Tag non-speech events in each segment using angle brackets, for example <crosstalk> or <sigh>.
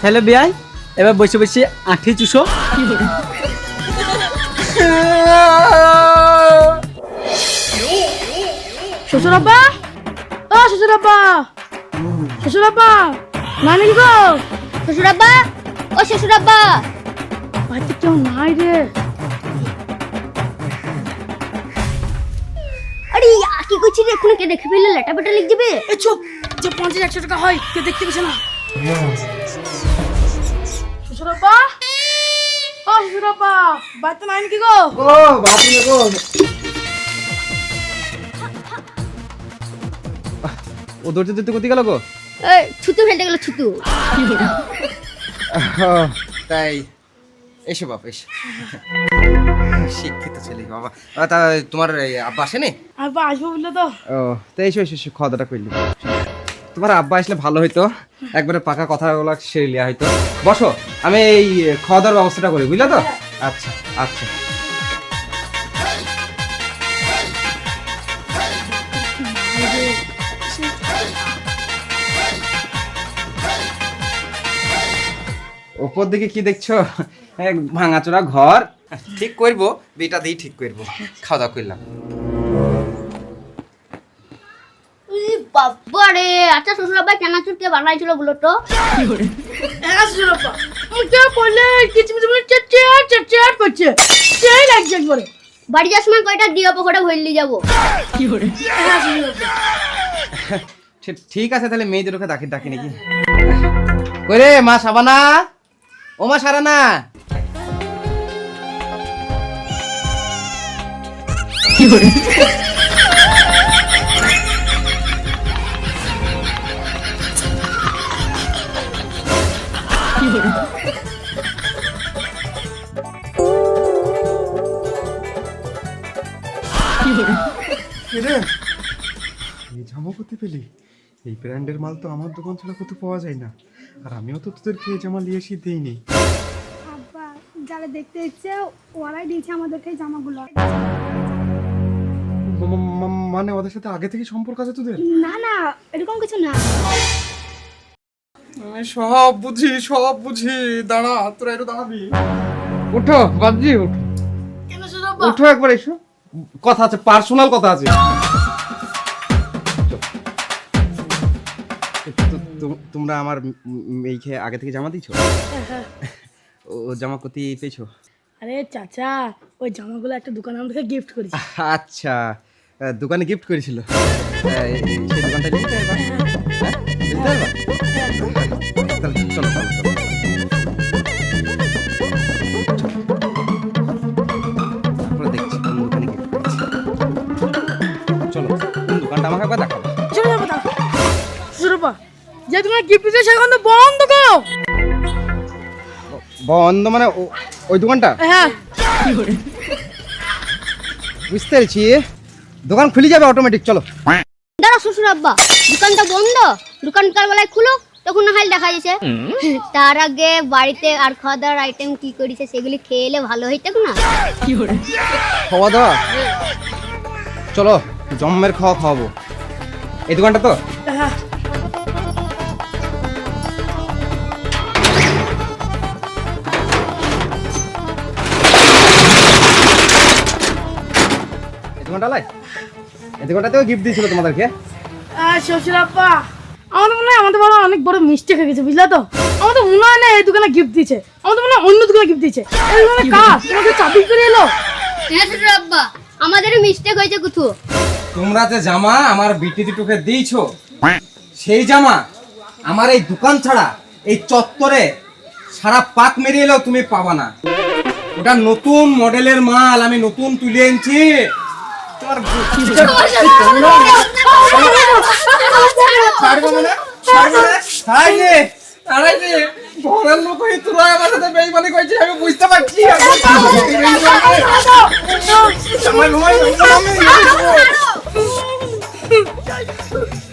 তাহলে বিয়াই এবার বসে বসে আঠি চুষো। শ্বশুর আব্বা ও শ্বশুর আব্বা শ্বশুর আব্বা মানে কি গো। শ্বশুর আব্বা ও শ্বশুর আব্বা বাড়িতে কেউ নাই রে। আরে কি করছিস রে? এখন কে দেখে ফেললে? লেটা পেটা লিখ দিবে? এই চুপ যে পঞ্চাশ একশো টাকা হয় কেউ দেখতে পেছে না? আব্বা নাই নাকি গো? ও বাপরে গো। ও দৌড়তে দৌড়তে কোথায় গেল গো? এই ছুতু ফেলতে গেল ছুতু। তাই এসো বাপ এসো। শিক্ষিত ছেলে বাবা। তা তোমার আব্বা আসেনি? আব্বা আসব বললে তো। ও তাই এসো এসো খাওয়া দাওয়া করলি তোমার আব্বা আসলে ভালো হইতো। একবারে পাকা কথাগুলো সেরে লিয়া হয়তো বসো আমি এই খাওয়া দাওয়ার ব্যবস্থাটা করি বুঝলে তো? আচ্ছা আচ্ছা। উপর দিকে কি দেখছ? ভাঙাচোরা ঘর। ঠিক করব, বিটা দিয়ে ঠিক করব। খাওয়া দাওয়া করলাম। উই বাবা রে আচ্ছা শ্বশুর আব্বা চানাচুর কে বানাইছিল বলো তো? শ্বশুর আব্বা কে বললে কিচমিচ বলে চেট চেট চেট করছে। সেই লাগছে একবারে। বাড়ি যাওয়ার সময় কয়টা দিয়ে পকোড়া ভরলি যাব? ঠিক আছে তাহলে মেয়েদের ওকে ডাকি ডাকি নাকি? কই মা সাবানা ও মা সারানা <laughs> এই জামা কোথায় পেলি? এই ব্র্যান্ডের মাল তো আমার দোকান ছাড়া কোথাও পাওয়া যায় না। আর আমিও তো তোদেরকে এই জামা নিয়ে এসে দিইনি। আব্বা যারা দেখতে এসছে ওরাই দিয়েছে আমাদেরকে এই জামাগুলো। মানে ওদের সাথে আগে থেকে সম্পর্ক আছে তোদের? না না এরকম কিছু না। আমি সব বুঝি সব বুঝি। দাঁড়া তোরা একটু দাঁড়াবি। উঠো বাবজি উঠো। কেন উঠো একবার এসো। কথা আছে পার্সোনাল কথা আছে। তোমরা আমার মেয়েকে আগে থেকে জামা দিছো ও ও জামা কতি পেয়েছ? আরে চাচা ওই জামাগুলো একটা দোকানে আমাদেরকে গিফট করেছে। আচ্ছা দোকানে গিফট করেছিল। এই- সেই দোকানটা যেতে পারবা হ্যাঁ পারবা চলো চলো চলো। দেখাবো চলো যাব যে তোমার গিফট সেখান বন্ধ করো। বন্ধ মানে ওই দোকানটা? হ্যাঁ। বুঝতে পেরেছি। দোকান খুলে যাবে অটোমেটিক চলো। দাঁড়া শ্বশুর আব্বা দোকানটা বন্ধ। বেলায় খুলো তখন না হয় দেখা যাচ্ছে। তার আগে বাড়িতে আর খাওয়া দাওয়ার আইটেম কি করেছে সেগুলি খেয়ে এলে ভালো হইতো না। খাওয়া দাওয়া চলো জম্মের খাওয়া খাওয়াবো। এই দোকানটা তো? এই দোকানটা লাই এই দোকানটাতেও গিফট দিয়েছিল তোমাদেরকে? শ্বশুর আমাদের মনে হয় আমাদের বাবা অনেক বড় মিস্টেক হয়ে গেছে বুঝলা তো? আমাদের মনে হয় না এই দোকানে গিফট দিয়েছে আমাদের মনে হয় অন্য দোকানে গিফট দিয়েছে। এই দোকানে কাজ তোমাকে চাবি করে এলো। হ্যাঁ শ্বশুর আব্বা আমাদেরও মিস্টেক হয়েছে কুথু। তোমরা যে জামা আমার বিটি দুটোকে দিয়েছ সেই জামা আমার এই দোকান ছাড়া এই চত্বরে সারা পাক মেরে এলেও তুমি পাবা না ওটা নতুন মডেলের মাল আমি নতুন তুলে এনেছি ঘরের লোক হয়ে তোরা আমার সাথে বেইমানি করছিস আমি বুঝতে পারছি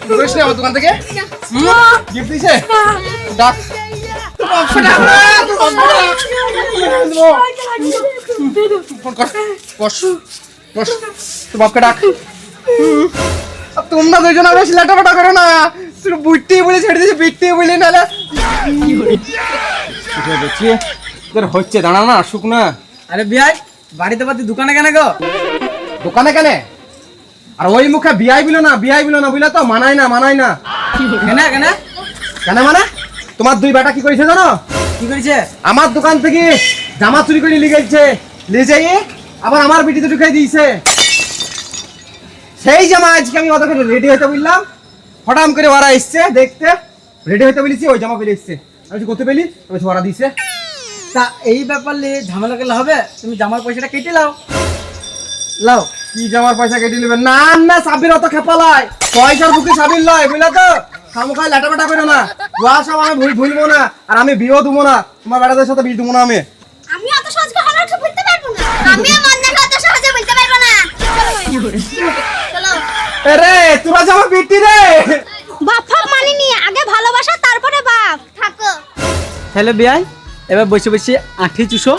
না আমার দোকান থেকে? গিফট দিছে? ডাক। কর। বাপকে ডাক। তোমরা দুজন না। বুঝতেই বলে ছেড়ে দিয়েছে বিটতেই বলে নাহলে তোর হচ্ছে দাঁড়া না আসুক না। আরে বিয়াই বাড়িতে পাতি দোকানে কেন গো? দোকানে কেন? আর ওই মুখে বিয়াই বিলো না বিয়াই বিলো না বুঝলে তো? মানাই না মানাই না। কেন কেন? কেন মানে? তোমার দুই বেটা কি করেছে জানো? কি করেছে? আমার দোকান থেকে জামা চুরি করে নিয়ে গেছে। নিয়ে যাই আবার আমার বিটি দুটো খেয়ে দিয়েছে। সেই জামা আজকে আমি ওদেরকে রেডি হতে বললাম। হঠাৎ করে ওরা এসছে দেখতে। রেডি হতে বলেছি ওই জামা পেলে এসছে। আমি করতে পেলি? আমি ওরা দিছে তা এই ব্যাপার নিয়ে ঝামেলা গেলে হবে? তুমি জামার পয়সাটা কেটে লাও। লাও। কি জামার পয়সা কেটে নেবে না না সাবির অত খেপালাই পয়সার বুকে সাবির লয় বুঝলে তো? খামোখায় লাটা বাটা করো না। ওয়া সব আমি ভুল ভুলবো না আর আমি বিয়েও দেবো না। তোমার বেড়াদের সাথে বিয়ে দেবো না আমি। আমি অত সহজে হালার বুঝতে পারব না। অত সহজে বুঝতে পারব না। চলো আরে তোরা জামা বিটি রে! বাপ ফাপ মানিনি আগে ভালোবাসা তারপরে বাপ। থাকো। তাহলে বিয়াই এবার বসে বসে আঠি চুষো।